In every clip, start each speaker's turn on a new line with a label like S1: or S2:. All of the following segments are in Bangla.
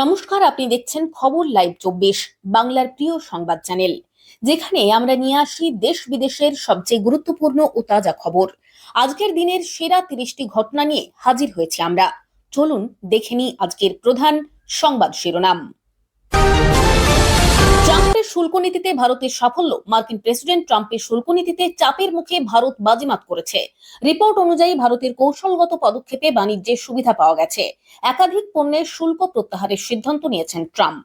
S1: নমস্কার, আপনি দেখছেন খবর লাইভ চব্বিশ, বাংলার প্রিয় সংবাদ চ্যানেল, যেখানে আমরা নিয়ে আসি দেশ বিদেশের সবচেয়ে গুরুত্বপূর্ণ ও তাজা খবর। আজকের দিনের সেরা তিরিশটি ঘটনা নিয়ে হাজির হয়েছি আমরা। চলুন দেখে নিই আজকের প্রধান সংবাদ শিরোনাম। শুল্ক নীতিতে ভারতের সাফল্য। মার্কিন প্রেসিডেন্ট ট্রাম্পের শুল্ক নীতিতে চাপের মুখে ভারত বাজিমাত করেছে। রিপোর্ট অনুযায়ী ভারতের কৌশলগত পদক্ষেপে বাণিজ্যের সুবিধা পাওয়া গেছে। একাধিক পণ্যের শুল্ক প্রত্যাহারের সিদ্ধান্ত নিয়েছেন ট্রাম্প।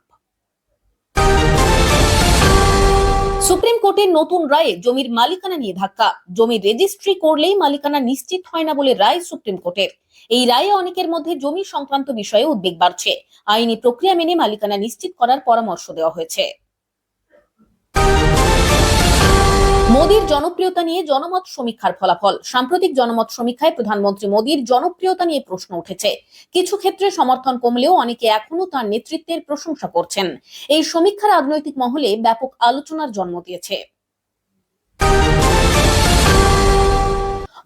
S1: সুপ্রিম কোর্টের নতুন রায়ে জমির মালিকানা নিয়ে ধাক্কা। জমির রেজিস্ট্রি করলেই মালিকানা নিশ্চিত হয় না বলে রায় সুপ্রিম কোর্টের। এই রায়ে অনেকের মধ্যে জমি সংক্রান্ত বিষয়ে উদ্বেগ বাড়ছে। আইনি প্রক্রিয়া মেনে মালিকানা নিশ্চিত করার পরামর্শ দেওয়া হয়েছে। মোদীর জনপ্রিয়তা নিয়ে জনমত সমীক্ষার ফলাফল। সাম্প্রতিক জনমত সমীক্ষায় প্রধানমন্ত্রী মোদীর জনপ্রিয়তা নিয়ে প্রশ্ন উঠেছে। কিছু ক্ষেত্রে সমর্থন কমলেও অনেকে এখনও তার নেতৃত্বের প্রশংসা করছেন। এই সমীক্ষা রাজনৈতিক মহলে ব্যাপক আলোচনার জন্ম দিয়েছে।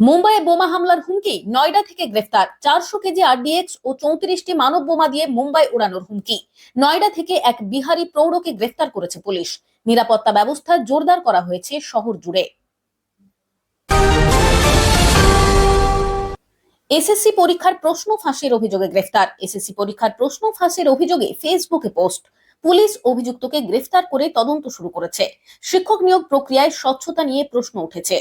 S1: মুম্বাইয়ে বোমা হামলার হুমকি, নয়ডা থেকে গ্রেফতার, চারশো কেজি আরডিএক্স ও চৌত্রিশটি মানব বোমা দিয়ে মুম্বাই উড়ানোর হুমকি। নয়ডা থেকে এক বিহারি প্রৌঢ়কে গ্রেফতার করেছে পুলিশ। নিরাপত্তা ব্যবস্থা জোরদার করা হয়েছে শহর জুড়ে। এসএসসি পরীক্ষার প্রশ্ন ফাঁসের অভিযোগে গ্রেফতার। এসএসসি পরীক্ষার প্রশ্ন ফাঁসের অভিযোগে ফেসবুকে পোস্ট। পুলিশ অভিযুক্তকে গ্রেফতার করে তদন্ত শুরু করেছে। শিক্ষক নিয়োগ প্রক্রিয়ায় স্বচ্ছতা নিয়ে প্রশ্ন উঠেছে।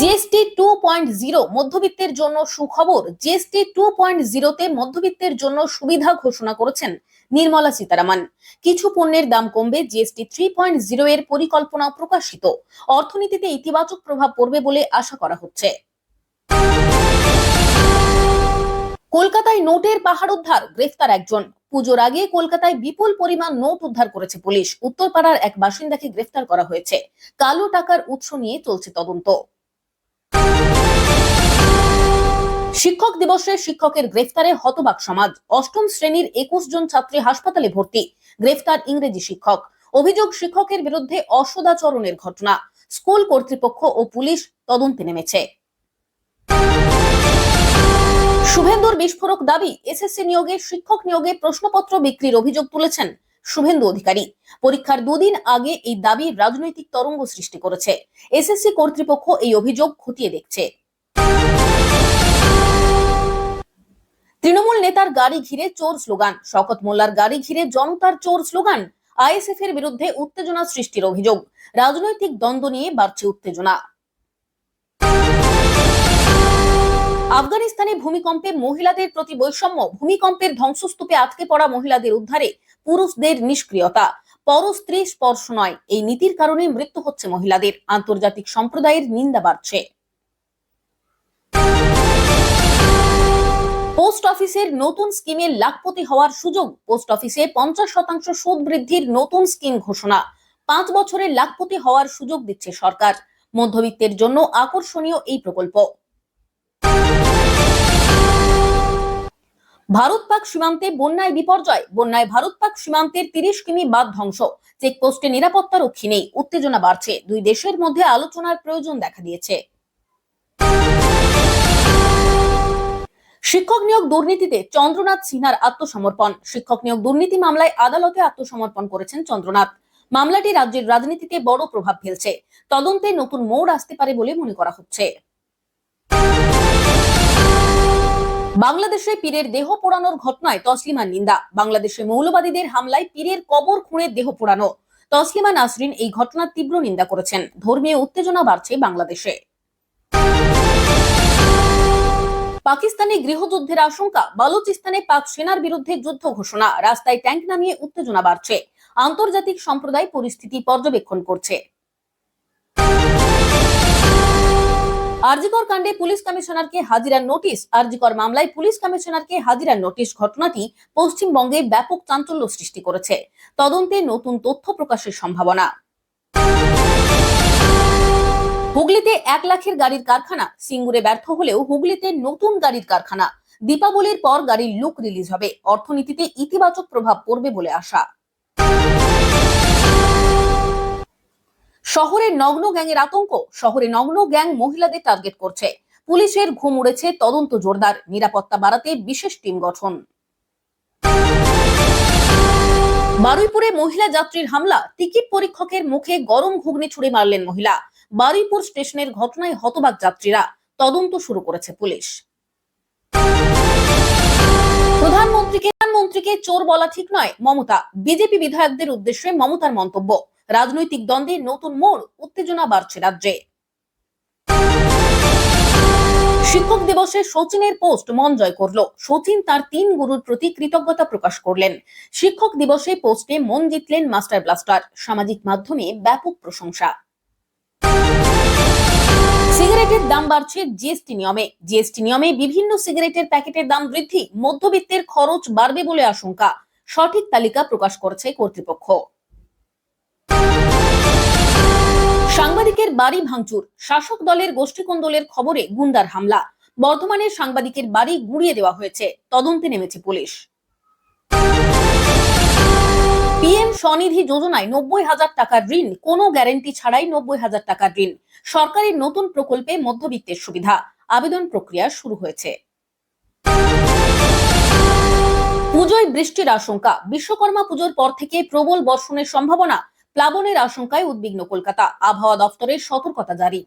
S1: জিএসটি টু পয়েন্ট জিরো মধ্যবিত্তের জন্য সুখবর। জিএসটি টু পয়েন্ট জিরোতে মধ্যবিত্তের জন্য সুবিধা ঘোষণা করেছেন নির্মলা সীতারামন। কিছু পণ্যের দাম কমবে, জিএসটি থ্রি পয়েন্ট জিরো এর পরিকল্পনা প্রকাশিত। অর্থনীতিতে ইতিবাচক প্রভাব পড়বে বলে আশা করা হচ্ছে। কলকাতায় নোটের পাহাড় উদ্ধার, গ্রেফতার একজন। পুজোর আগে কলকাতায় বিপুল পরিমাণ নোট উদ্ধার করেছে পুলিশ। উত্তরপাড়ার এক বাসিন্দাকে গ্রেফতার করা হয়েছে। কালো টাকার উৎস নিয়ে চলছে তদন্ত। শিক্ষক দিবসে শিক্ষকের গ্রেফতারে হতবাক সমাজ। অষ্টম শ্রেণির একুশ জন ছাত্রী হাসপাতালে ভর্তি। গ্রেফতার ইংরেজি শিক্ষক। অভিযোগ, শিক্ষকের বিরুদ্ধে অসদাচরণের ঘটনা। স্কুল কর্তৃপক্ষ ও পুলিশ তদন্তে নেমেছে। শুভেন্দুর বিস্ফোরক দাবি, এসএসসি নিয়োগে শিক্ষক নিয়োগে প্রশ্নপত্র বিক্রির অভিযোগ তুলেছেন শুভেন্দু অধিকারী। পরীক্ষার দুদিন আগে এই দাবি রাজনৈতিক তরঙ্গ সৃষ্টি করেছে। এসএসসি কর্তৃপক্ষ এই অভিযোগ খতিয়ে দেখছে। নেতার গাড়ি ঘিরে চোর স্লোগান। শকত মোল্লার গাড়ি ঘিরে জনতার চোর স্লোগান। আইএসএফ এর বিরুদ্ধে উত্তেজনা সৃষ্টির অভিযোগ। রাজনৈতিক দ্বন্দ্ব নিয়ে বাড়ছে উত্তেজনা। আফগানিস্তানে ভূমিকম্পে মহিলাদের প্রতি বৈষম্য, ভূমিকম্পের ধ্বংসস্তূপে আটকে পড়া মহিলাদের উদ্ধারে পুরুষদের নিষ্ক্রিয়তা। পর স্ত্রী স্পর্শ নয়, এই নীতির কারণে মৃত্যু হচ্ছে মহিলাদের। আন্তর্জাতিক সম্প্রদায়ের নিন্দা বাড়ছে। পোস্ট অফিসের নতুন স্কিমে লাখপতি হওয়ার সুযোগ। পোস্ট অফিসে পঞ্চাশ শতাংশ সুদ বৃদ্ধির নতুন স্কিম ঘোষণা। পাঁচ বছরে লাখপতি হওয়ার সুযোগ দিচ্ছে সরকার। মধ্যবিত্তের জন্য আকর্ষণীয় এই প্রকল্প। ভারত পাক সীমান্তে বন্যায় বিপর্যয়। বন্যায় ভারত পাক সীমান্তের তিরিশ কিমি বাদ ধ্বংস। চেকপোস্টে নিরাপত্তা রক্ষী নেই, উত্তেজনা বাড়ছে। দুই দেশের মধ্যে আলোচনার প্রয়োজন দেখা দিয়েছে। শিক্ষক নিয়োগ দুর্নীতিতে চন্দ্রনাথ সিনহার আত্মসমর্পণ। শিক্ষক নিয়োগ দুর্নীতি মামলায় আদালতে আত্মসমর্পণ করেছেন চন্দ্রনাথ। মামলাটি রাজ্যের রাজনীতিতে বড় প্রভাব ফেলছে। তদন্তে নতুন মোড় আসতে পারে বলে মনে করা হচ্ছে। বাংলাদেশে পীরের দেহ পোড়ানোর ঘটনায় তসলিমার নিন্দা। বাংলাদেশে মৌলবাদীদের হামলায় পীরের কবর খুঁড়ে দেহ পোড়ানো। তসলিমা নাসরিন এই ঘটনার তীব্র নিন্দা করেছেন। ধর্মীয় উত্তেজনা বাড়ছে বাংলাদেশে। পাকিস্তানে গৃহযুদ্ধের আশঙ্কা, বালুচিস্তানে পাক সেনার বিরুদ্ধে যুদ্ধ ঘোষণা, রাস্তায় ট্যাঙ্ক নামিয়ে উত্তেজনা বাড়ছে, আন্তর্জাতিক সম্প্রদায় পরিস্থিতি পর্যবেক্ষণ করছে। আরজিকর কাণ্ডে পুলিশ কমিশনারকে হাজিরার নোটিশ, আরজিকর মামলায় পুলিশ কমিশনারকে হাজিরার নোটিশ ঘটনাটি পশ্চিমবঙ্গে ব্যাপক চাঞ্চল্য সৃষ্টি করেছে। তদন্তে নতুন তথ্য প্রকাশের সম্ভাবনা। হুগলিতে এক লাখের গাড়ির কারখানা। সিঙ্গুরে ব্যর্থ হলেও হুগলিতে নতুন গাড়ির কারখানা। দীপাবলির পর গাড়ির লুক রিলিজ হবে। অর্থনীতিতে ইতিবাচক প্রভাব পড়বে বলে আশা। শহরে নগ্ন গ্যাংয়ের আতঙ্ক। শহরে নগ্ন গ্যাং মহিলাদের টার্গেট করছে। পুলিশের ঘুম উড়েছে তদন্ত জোরদার। নিরাপত্তা বাড়াতে বিশেষ টিম গঠন। বারুইপুরে মহিলা যাত্রীর হামলা। টিকিট পরীক্ষকের মুখে গরম ঘুগনি ছুড়ে মারলেন মহিলা। বারুইপুর স্টেশনের ঘটনায় হতবাক যাত্রীরা। তদন্ত শুরু করেছে পুলিশ। প্রধানমন্ত্রীকে প্রধানমন্ত্রীকে চোর বলা ঠিক নয়। মমতা, বিজেপি বিধায়কদের উদ্দেশ্যে মমতার মন্তব্য। রাজনৈতিক দ্বন্দ্বে নতুন মোড়, উত্তেজনা বাড়ছে রাজ্যে। শিক্ষক দিবসে সচিনের পোস্ট মন জয় করল। সচিন তার তিন গুরুর প্রতি কৃতজ্ঞতা প্রকাশ করলেন। শিক্ষক দিবসে পোস্টে মন জিতলেন মাস্টার ব্লাস্টার। সামাজিক মাধ্যমে ব্যাপক প্রশংসা। সিগারেটের দাম বাড়ছে জিএসটি নিয়মে। জিএসটি নিয়মে বিভিন্ন সিগারেটের প্যাকেটের দাম বৃদ্ধি, মধ্যবিত্তের খরচ বাড়বে বলে আশঙ্কা। সঠিক তালিকা প্রকাশ করেছে কর্তৃপক্ষ। সাংবাদিকের বাড়ি ভাঙচুর, শাসক দলের গোষ্ঠীকন্দলের খবরে গুন্ডার হামলা। বর্ধমানের সাংবাদিকের বাড়ি গুড়িয়ে দেওয়া হয়েছে, তদন্তে নেমেছে পুলিশ। পিএম স্বনিধি যোজনায় নব্বই হাজার টাকার ঋণ, কোনো গ্যারেন্টি ছাড়াই নব্বই হাজার টাকার ঋণ। সরকারের নতুন প্রকল্পে মধ্যবিত্তের সুবিধা। আবেদন প্রক্রিয়া শুরু হয়েছে। পুজোয় বৃষ্টির আশঙ্কা। বিশ্বকর্মা পুজোর পর থেকে প্রবল বর্ষণের সম্ভাবনা। প্লাবনের আশঙ্কায় উদ্বিগ্ন কলকাতা। আবহাওয়া দফতরের সতর্কতা জারি।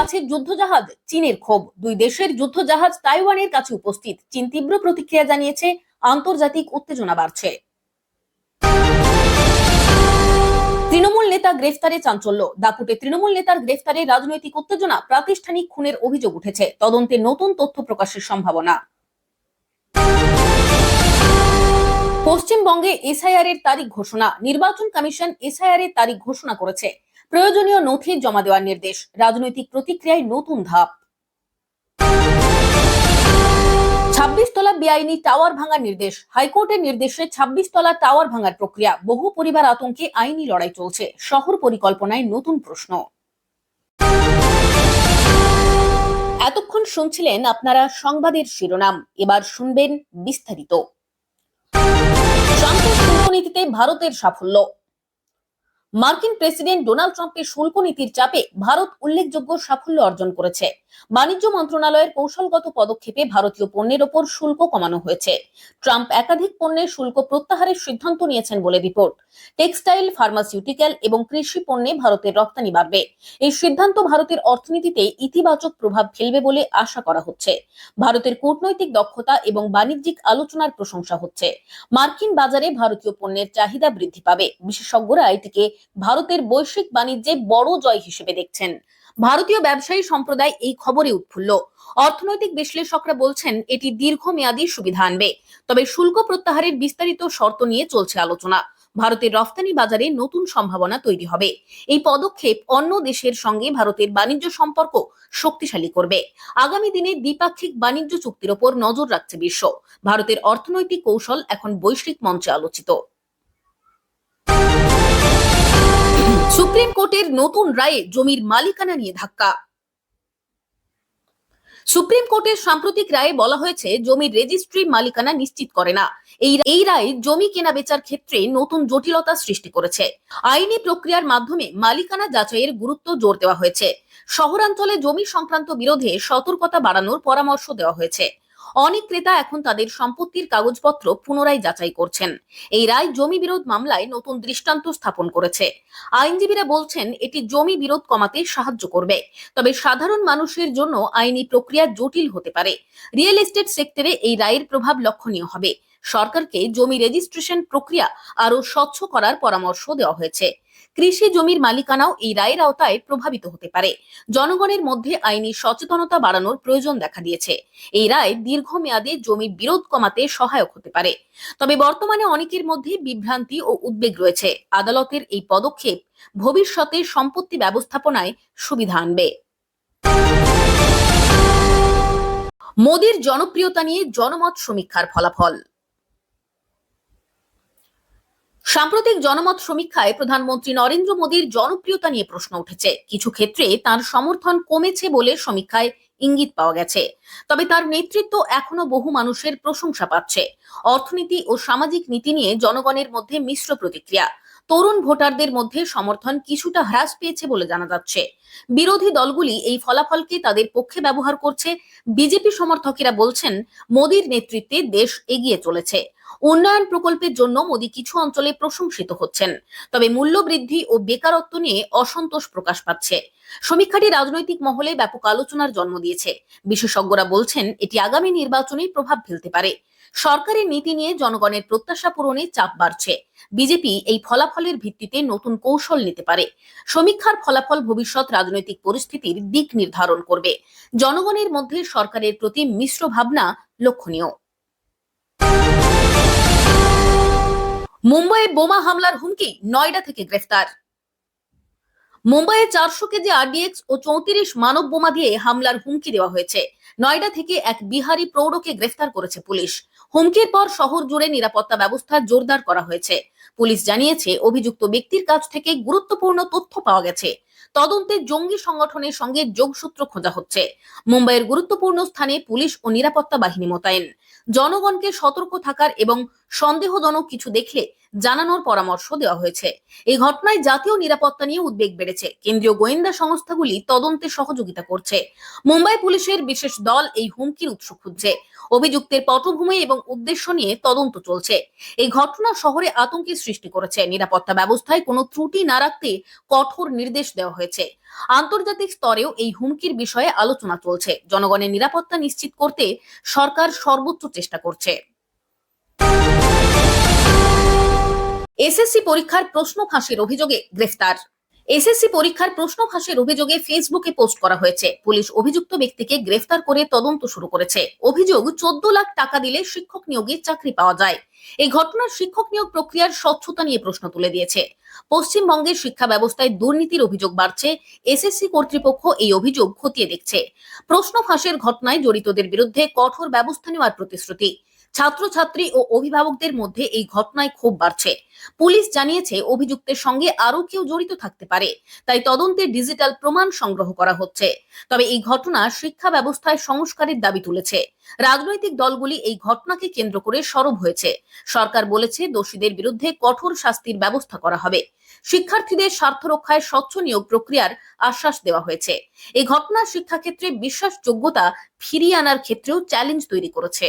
S1: কাছে যুদ্ধজাহাজ, চীনের ক্ষোভ। দুই দেশের যুদ্ধজাহাজ তাইওয়ানের কাছে উপস্থিত। চীন তীব্র প্রতিক্রিয়া জানিয়েছে, আন্তর্জাতিক উত্তেজনা বাড়ছে। তৃণমূল নেতা গ্রেফতারে চাঞ্চল্য। দাপুটে তৃণমূল নেতার গ্রেফতারে রাজনৈতিক উত্তেজনা, প্রাতিষ্ঠানিক খুনের অভিযোগ উঠেছে। তদন্তে নতুন তথ্য প্রকাশের সম্ভাবনা। পশ্চিমবঙ্গে এসআইআর এর তারিখ ঘোষণা। নির্বাচন কমিশন এসআইআর এর তারিখ ঘোষণা করেছে। প্রয়োজনীয় নথি জমা দেওয়ার নির্দেশ। রাজনৈতিক প্রতিক্রিয়ায় নতুন ধাপ। ছাব্বিশ তলা বেআইনি টাওয়ার ভাঙার নির্দেশ। হাইকোর্টের নির্দেশে ছাব্বিশ তলা টাওয়ার ভাঙার প্রক্রিয়া। বহু পরিবার আতঙ্কে আইনি লড়াই চলছে। শহর পরিকল্পনায় নতুন প্রশ্ন। এতক্ষণ শুনছিলেন আপনারা সংবাদের শিরোনাম। এবার শুনবেন বিস্তারিত। ভারতের সাফল্য। মার্কিন প্রেসিডেন্ট ডোনাল্ড ট্রাম্পের শুল্ক নীতির চাপে ভারত উল্লেখযোগ্য সাফল্য অর্জন করেছে। বাণিজ্য মন্ত্রণালয়ের কৌশলগত পদক্ষেপে ভারতীয় পণ্যের ওপর শুল্ক কমানো হয়েছে। ট্রাম্প একাধিক পণ্যের শুল্ক প্রত্যাহারের সিদ্ধান্ত নিয়েছেন বলে রিপোর্ট। টেক্সটাইল, ফার্মাসিউটিক্যাল এবং কৃষি পণ্যে ভারতের রপ্তানি বাড়বে। এই সিদ্ধান্ত ভারতের অর্থনীতিতে ইতিবাচক প্রভাব ফেলবে বলে আশা করা হচ্ছে। ভারতের কূটনৈতিক দক্ষতা এবং বাণিজ্যিক আলোচনার প্রশংসা হচ্ছে। মার্কিন বাজারে ভারতীয় পণ্যের চাহিদা বৃদ্ধি পাবে। বিশেষজ্ঞরা এটিকে ভারতের বৈশ্বিক বাণিজ্যে বড় জয় হিসেবে দেখছেন। ভারতীয় ব্যবসায়ী সম্প্রদায় এই খবরে উৎফুল্ল। অর্থনৈতিক বিশ্লেষকরা বলছেন, এটি দীর্ঘমেয়াদী সুবিধা আনবে। তবে শুল্ক প্রত্যাহারের বিস্তারিত শর্ত নিয়ে চলছে আলোচনা। ভারতের রফতানি বাজারে নতুন সম্ভাবনা তৈরি হবে। এই পদক্ষেপ অন্য দেশের সঙ্গে ভারতের বাণিজ্য সম্পর্ক শক্তিশালী করবে। আগামী দিনে দ্বিপাক্ষিক বাণিজ্য চুক্তির ওপর নজর রাখছে বিশ্ব। ভারতের অর্থনৈতিক কৌশল এখন বৈশ্বিক মঞ্চে আলোচিত। সুপ্রিম কোর্টের নতুন রায়ে জমির মালিকানা নিয়ে ধাক্কা। সুপ্রিম কোর্টের সাম্প্রতিক রায়ে বলা হয়েছে, জমির রেজিস্ট্রি মালিকানা নিশ্চিত করে না। এই এই রায় জমি কেনা বেচার ক্ষেত্রে নতুন জটিলতা সৃষ্টি করেছে। আইনি প্রক্রিয়ার মাধ্যমে মালিকানা যাচাইয়ের গুরুত্ব জোর দেওয়া হয়েছে। শহরাঞ্চলে জমি সংক্রান্ত বিরোধে সতর্কতা বাড়ানোর পরামর্শ দেওয়া হয়েছে। অনেক ক্রেতা এখন তাদের সম্পত্তির কাগজপত্র পুনরায় যাচাই করছেন। এই রায় জমি বিরোধ মামলায় নতুন দৃষ্টান্ত স্থাপন করেছে। আইনজীবীরা বলছেন, এটি জমি বিরোধ কমাতে সাহায্য করবে, তবে সাধারণ মানুষের জন্য আইনি প্রক্রিয়া জটিল হতে পারে। রিয়েল এস্টেট সেক্টরে এই রায়ের প্রভাব লক্ষণীয় হবে। সরকারকে জমি রেজিস্ট্রেশন প্রক্রিয়া আরও স্বচ্ছ করার পরামর্শ দেওয়া হয়েছে। কৃষি জমির মালিকানাও এই রায়ের আওতায় প্রভাবিত হতে পারে। জনগণের মধ্যে আইনি সচেতনতা বাড়ানোর প্রয়োজন দেখা দিয়েছে। এই রায় দীর্ঘমেয়াদে জমি বিরোধ কমাতে সহায়ক হতে পারে। তবে বর্তমানে অনেকের মধ্যে বিভ্রান্তি ও উদ্বেগ রয়েছে। আদালতের এই পদক্ষেপ ভবিষ্যতে সম্পত্তি ব্যবস্থাপনায় সুবিধা আনবে। মোদির জনপ্রিয়তা নিয়ে জনমত সমীক্ষার ফলাফল। সাম্প্রতিক জনমত সমীক্ষায় প্রধানমন্ত্রী নরেন্দ্র মোদীর জনপ্রিয়তা নিয়ে প্রশ্ন উঠেছে। কিছু ক্ষেত্রে তার সমর্থন কমেছে বলে সমীক্ষায় ইঙ্গিত পাওয়া গেছে। তবে তার নেতৃত্ব এখনও বহু মানুষের প্রশংসা পাচ্ছে। অর্থনীতি ও সামাজিক নীতি নিয়ে জনগণের মধ্যে মিশ্র প্রতিক্রিয়া। তরুণ ভোটারদের মধ্যে সমর্থন কিছুটা হ্রাস পেয়েছে বলে জানা যাচ্ছে। বিরোধী দলগুলি এই ফলাফলকে তাদের পক্ষে ব্যবহার করছে। বিজেপি সমর্থকেরা বলছেন, মোদীর নেতৃত্বে দেশ এগিয়ে চলেছে। উন্নয়ন প্রকল্পের জন্য মোদি কিছু অঞ্চলে প্রশংসিত হচ্ছেন। তবে মূল্য বৃদ্ধি ও বেকারত্ব নিয়ে অসন্তোষ প্রকাশ পাচ্ছে। সমীক্ষাটি রাজনৈতিক মহলে ব্যাপক আলোচনার জন্ম দিয়েছে। বিশেষজ্ঞরা বলছেন, এটি আগামী নির্বাচনে প্রভাব ফেলতে পারে। সরকারের নীতি নিয়ে জনগণের প্রত্যাশা পূরণে চাপ বাড়ছে। বিজেপি এই ফলাফলের ভিত্তিতে নতুন কৌশল নিতে পারে। সমীক্ষার ফলাফল ভবিষ্যৎ রাজনৈতিক পরিস্থিতির দিক নির্ধারণ করবে। জনগণের মধ্যে সরকারের প্রতি মিশ্র ভাবনা লক্ষণীয়। মুম্বাইয়ে বোমা হামলার হুমকি নয়ডা থেকে গ্রেফতার। মুম্বাইয়ে চারশো কেজি আরডিএক্স ও চৌত্রিশ মানব বোমা দিয়ে হামলার হুমকি দেওয়া হয়েছে। নয়ডা থেকে এক বিহারি প্রৌঢ়কে গ্রেফতার করেছে পুলিশ। হুমকির পর শহর জুড়ে নিরাপত্তা ব্যবস্থা জোরদার করা হয়েছে। পুলিশ জানিয়েছে, অভিযুক্ত ব্যক্তির কাছ থেকে গুরুত্বপূর্ণ তথ্য পাওয়া গেছে। তদন্তে জঙ্গি সংগঠনের সঙ্গে যোগসূত্র খোঁজা হচ্ছে। মুম্বাইয়ের গুরুত্বপূর্ণ স্থানে পুলিশ ও নিরাপত্তা বাহিনী মোতায়েন। জনগণকে সতর্ক থাকার এবং সন্দেহজনক কিছু দেখলে জানানোর পরামর্শ দেওয়া হয়েছে। এই ঘটনায় জাতীয় নিরাপত্তা নিয়ে উদ্বেগ বেড়েছে। কেন্দ্রীয় গোয়েন্দা সংস্থাগুলি তদন্তে সহযোগিতা করছে। মুম্বাই পুলিশের বিশেষ দল এই হুমকির উৎস খুঁজছে। অভিযুক্তের পটভূমি এবং উদ্দেশ্য নিয়ে তদন্ত চলছে। এই ঘটনা শহরে আতঙ্কের সৃষ্টি করেছে। নিরাপত্তা ব্যবস্থায় কোনো ত্রুটি না রাখতে কঠোর নির্দেশ দেওয়া হয়েছে। আন্তর্জাতিক স্তরেও এই হুমকির বিষয়ে আলোচনা চলছে। জনগণের নিরাপত্তা নিশ্চিত করতে সরকার সর্বোচ্চ চেষ্টা করছে। এসএসসি পরীক্ষার প্রশ্ন ফাঁসের অভিযোগে গ্রেফতার। এসএসসি পরীক্ষার প্রশ্ন ফাঁসের অভিযোগে ফেসবুকে পোস্ট করা হয়েছে। পুলিশ অভিযুক্ত ব্যক্তিকে গ্রেফতার করে তদন্ত শুরু করেছে। অভিযোগ, চোদ্দ লাখ টাকা দিলে শিক্ষক নিয়োগে চাকরি পাওয়া যায়। এই ঘটনার শিক্ষক নিয়োগ প্রক্রিয়ার স্বচ্ছতা নিয়ে প্রশ্ন তুলে দিয়েছে। পশ্চিমবঙ্গের শিক্ষা ব্যবস্থায় দুর্নীতির অভিযোগ বাড়ছে। এসএসসি কর্তৃপক্ষ এই অভিযোগ খতিয়ে দেখছে। প্রশ্ন ফাঁসের ঘটনায় জড়িতদের বিরুদ্ধে কঠোর ব্যবস্থা নেওয়ার প্রতিশ্রুতি। ছাত্রছাত্রী ও অভিভাবকদের মধ্যে এই ঘটনায় ক্ষোভ বাড়ছে। পুলিশ জানিয়েছে, অভিযুক্তের সঙ্গে আরও কেউ জড়িত থাকতে পারে। তাই তদন্তে ডিজিটাল প্রমাণ সংগ্রহ করা হচ্ছে। তবে এই ঘটনা শিক্ষা ব্যবস্থায় সংস্কারের দাবি তুলেছে। রাজনৈতিক দলগুলি এই ঘটনাকে কেন্দ্র করে সরব হয়েছে। সরকার বলেছে, দোষীদের বিরুদ্ধে কঠোর শাস্তির ব্যবস্থা করা হবে। শিক্ষার্থীদের স্বার্থ রক্ষায় স্বচ্ছ নিয়োগ প্রক্রিয়ার আশ্বাস দেওয়া হয়েছে। এই ঘটনা শিক্ষাক্ষেত্রে বিশ্বাসযোগ্যতা ফিরিয়ে আনার ক্ষেত্রেও চ্যালেঞ্জ তৈরি করেছে।